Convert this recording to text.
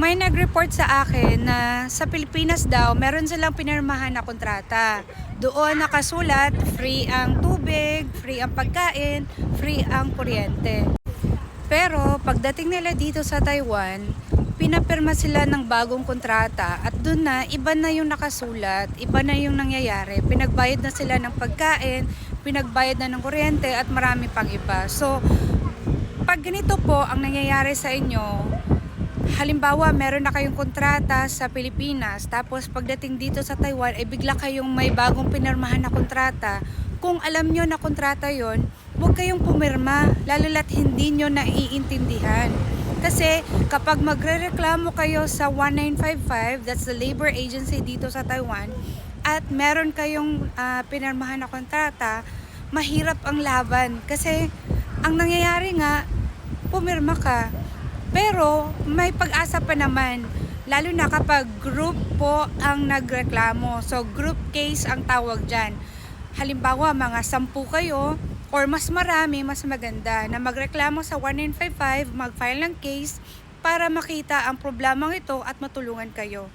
May nag-report sa akin na sa Pilipinas daw, meron silang pinirmahan na kontrata. Doon nakasulat, free ang tubig, free ang pagkain, free ang kuryente. Pero pagdating nila dito sa Taiwan, pinapirma sila ng bagong kontrata at doon na iba na yung nakasulat, iba na yung nangyayari. Pinagbayad na sila ng pagkain, pinagbayad na ng kuryente at marami pang iba. So, pag ganito po ang nangyayari sa inyo, halimbawa meron na kayong kontrata sa Pilipinas, tapos pagdating dito sa Taiwan, ay bigla kayong may bagong pinirmahan na kontrata, kung alam nyo na kontrata yon, huwag kayong pumirma, lalo't hindi nyo naiintindihan. Kasi kapag magre-reklamo kayo sa 1955, that's the labor agency dito sa Taiwan, at meron kayong ah, pinirmahan na kontrata, mahirap ang laban. Kasi ang nangyayari nga, pumirma ka. Pero may pag-asa pa naman. Lalo na kapag group po ang nagreklamo. So group case ang tawag dyan. Halimbawa, mga sampu kayo or mas marami, mas maganda na magreklamo sa 1955, mag-file ng case para makita ang problemang ito at matulungan kayo.